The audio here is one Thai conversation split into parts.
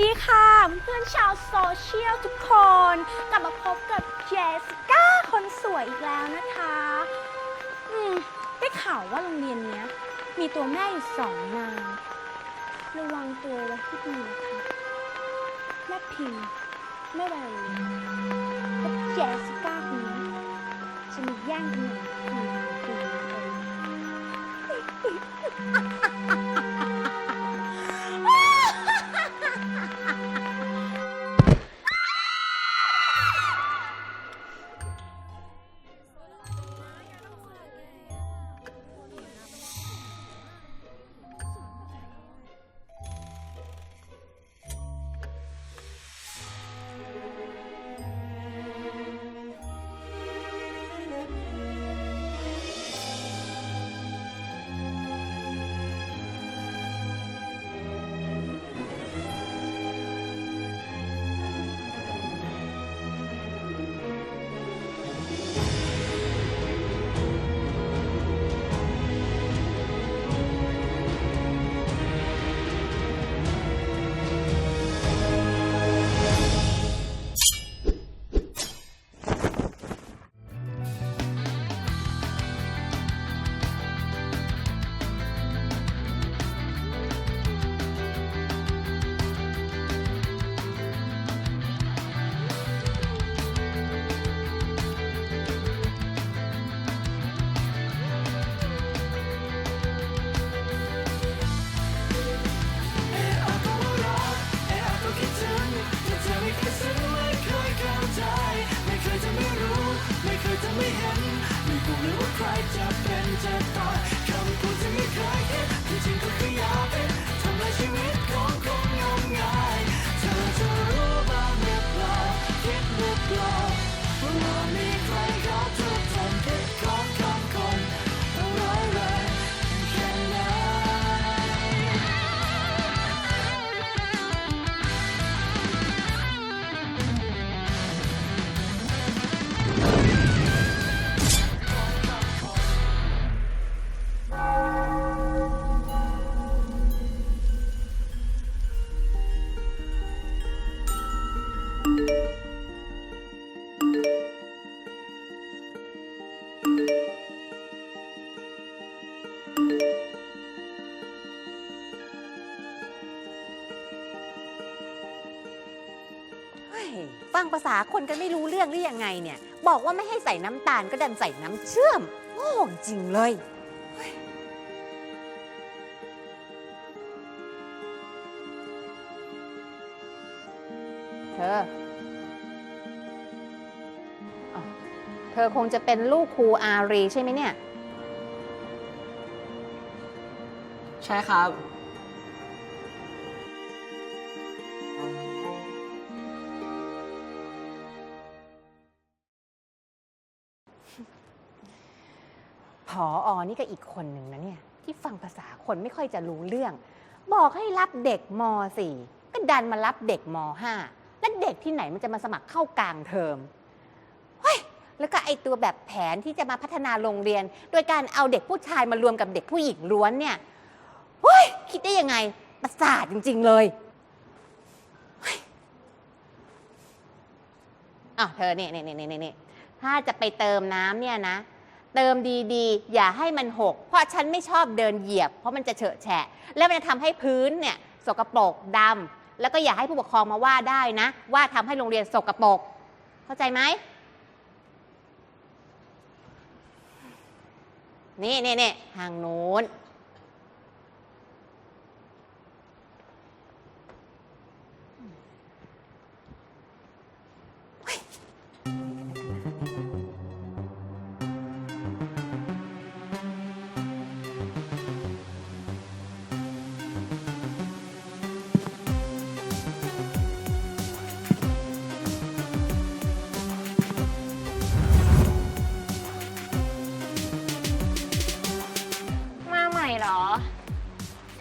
ดีค่ะเพื่อนๆชาวโซเชียลทุกคน กลับมาพบกับเจสก้าคนสวยอีกแล้วนะคะ อืม ได้ข่าวว่าโรงเรียนเนี้ย มีตัวแม่อยู่สองนางระวังตัวไว้ให้ดีนะคะแม่พิมพ์แม่แววลีกับเจสก้าคนนี้จะมีแย่งตำแหน่งคุ ยฟังภาษาคนกันไม่รู้เรื่องหรือยังไงเนี่ย บอกว่าไม่ให้ใส่น้ำตาลก็ดันใส่น้ำเชื่อมโง่จริงเลยเฮ้ยเธออ้าวเธอคงจะเป็นลูกครูอารีใช่ไหมเนี่ย ใช่ครับ ผออนี่ก็อีกคนหนึ่งนะเนี่ยที่ฟังภาษาคนไม่ค่อยจะรู้เรื่อง บอกให้รับเด็กม .4 ก็ดันมารับเด็กม .5 แล้วเด็กที่ไหนมันจะมาสมัครเข้ากลางเทอมเฮ้ยแล้วก็ไอตัวแบบแผนที่จะมาพัฒนาโรงเรียน โดยการเอาเด็กผู้ชายมารวมกับเด็กผู้หญิงล้วนเนี่ยเฮ้ยคิดได้ยังไงประสาทจริง ๆ เลยอ้าวเธอเนี่ยเนี่ยเนี่ยเนี่ยถ้าจะไปเติมน้ำเนี่ยนะ เติมดีๆ อย่าให้มันหก เพราะฉันไม่ชอบเดินเหยียบ เพราะมันจะเฉอะแฉะ แล้วมันจะทำให้พื้นเนี่ยสกปรกดำแล้วก็อย่าให้ผู้ปกครองมาว่าได้นะ ว่าทำให้โรงเรียนสกปรกเข้าใจไหมนี่นี่นี่ทางโน้น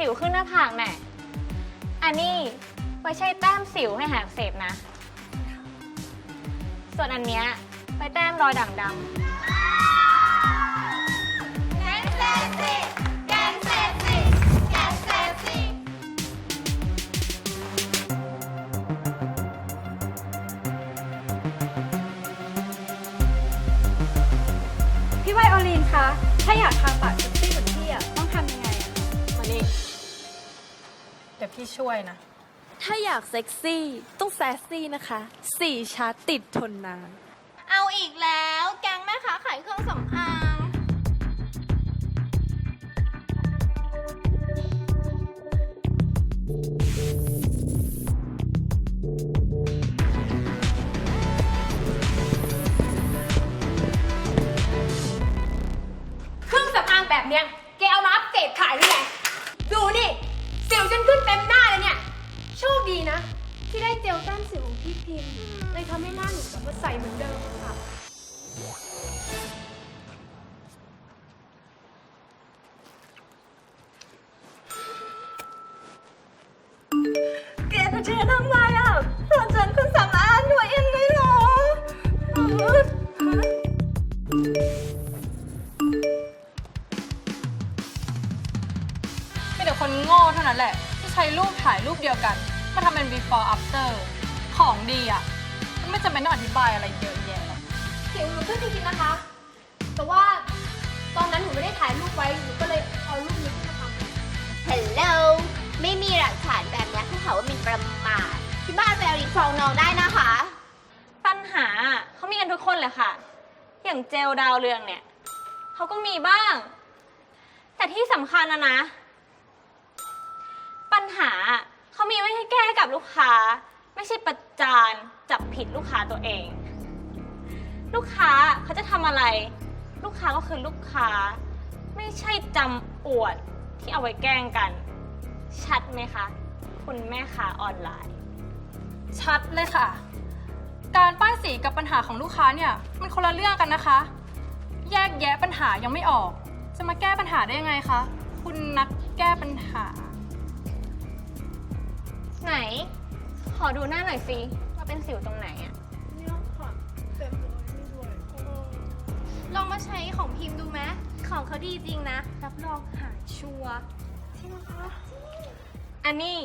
วขึ้นหน้าผากแน่อันนี้ไว้ใช้แต้มสิวให้หายอักเสบนะ ส่วนอันเนี้ยไว้แต้มรอยด่างดำพี่ไวโอลินคะ ถ้าอยากทาปากเซ็กซี่เหมือน ดี๋ยวพี่ช่วยนะ ถ้าอยากเซ็กซี่ ต้องแซสซี่นะคะสี่ชาร์จติดทนนาน เอาอีกแล้วแกงแม่ค้าขายเครื่องสำอาง เครื่องสำอางแบบเนี้ยแกเอามาอัปเกรดขายหรือไงดูนี่ สิวฉันขึ้นเต็มหน้าเลยเนี่ย โชคดีนะ ที่ได้เจลต้มสิวของพี่พิมพ์เลยทำให้หน้าหนูกลับมาใสเหมือนเดิมค่ะแกจะเชื่อทำไมอะตอนฉันคุณสำอางหน่วยเองเลยเหรอ นโง่เท่านั้นแหละ ที่ใช้รูปถ่ายรูปเดียวกัน มาทำเป็น before after ของดีอะมันไม่จำเป็นต้องอธิบายอะไรเยอะแยะหรอกสิวหนูขึ้นจริงๆนะคะ แต่ว่าตอนนั้นหนูไม่ได้ถ่ายรูปไว้หนูก็เลยเอารูปนี้ขึ้นมาทำฮัลโหลไม่มีหลักฐานแบบนี้เขาหาว่าหมินประมาทที่บ้านแววรีฟ้องน้องได้นะคะ ปัญหาเขามีกันทุกคนเลยค่ะ อย่างเจลดาวเรืองเนี่ยเขาก็มีบ้าง แต่ที่สำคัญนะนะปัญ หา เขามีไว้ให้แก้ให้กับลูกค้า ไม่ใช่ประจานจับผิดลูกค้าตัวเอง ลูกค้าเขาจะทำอะไร ลูกค้าก็คือลูกค้า ไม่ใช่จำอวดที่เอาไว้แกล้งกัน ชัดไหมคะ คุณแม่ค้าออนไลน์ ชัดเลยค่ะ การป้ายสีกับปัญหาของลูกค้าเนี่ย มันคนละเรื่องกันนะคะ แยกแยะปัญหายังไม่ออก จะมาแก้ปัญหาได้ยังไงคะ คุณนักแก้ปัญหา ไหน ขอดูหน้าหน่อยสิว่าเป็นสิวตรงไหนอะลองมาใช้ของพิมพ์ดูไหมของเขาดีจริงนะ รับรองหายชัวร์อันนี้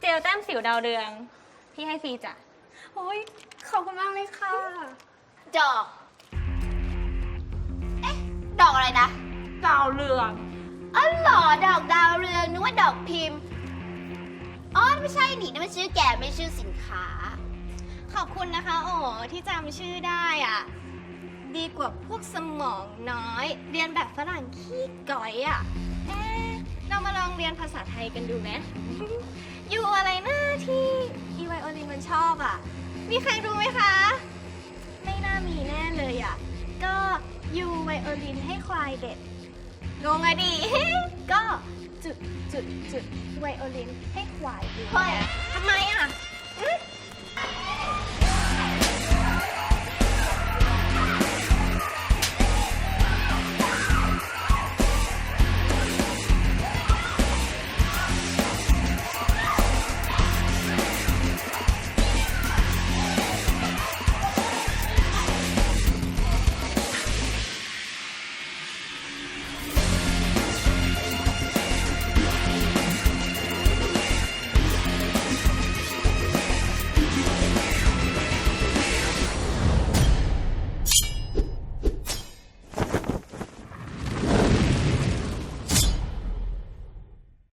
เจลแต้มสิวดาวเรือง พี่ให้ฟรีจ้ะโอ้ยขอบคุณมากเลยค่ะ ดอก เอ๊ะ ดอกอะไรนะ ดาวเรืองอ๋อเหรอดอกดาวเรืองนึกว่าดอกพิมพ์ อ๋อไม่ใช่นี่นั่นมันชื่อแกไม่ชื่อสินค้า ขอบคุณนะคะ โอ้ที่จำชื่อได้อะ ดีกว่าพวกสมองน้อย เรียนแบบฝรั่งขี้ก่อยอะเอ๊ะเรามาลองเรียนภาษาไทยกันดูไหม อยู่อะไรนะที่อีไวโอลินมันชอบอะ มีใครรู้ไหมคะ ไม่น่ามีแน่เลยอะ ก็ยูไวโอลินให้ควายเด็ด งงอะดิ ก็จุดจุดจุดไวโอลินให้ควายดูเฮ้ยทำไมอะ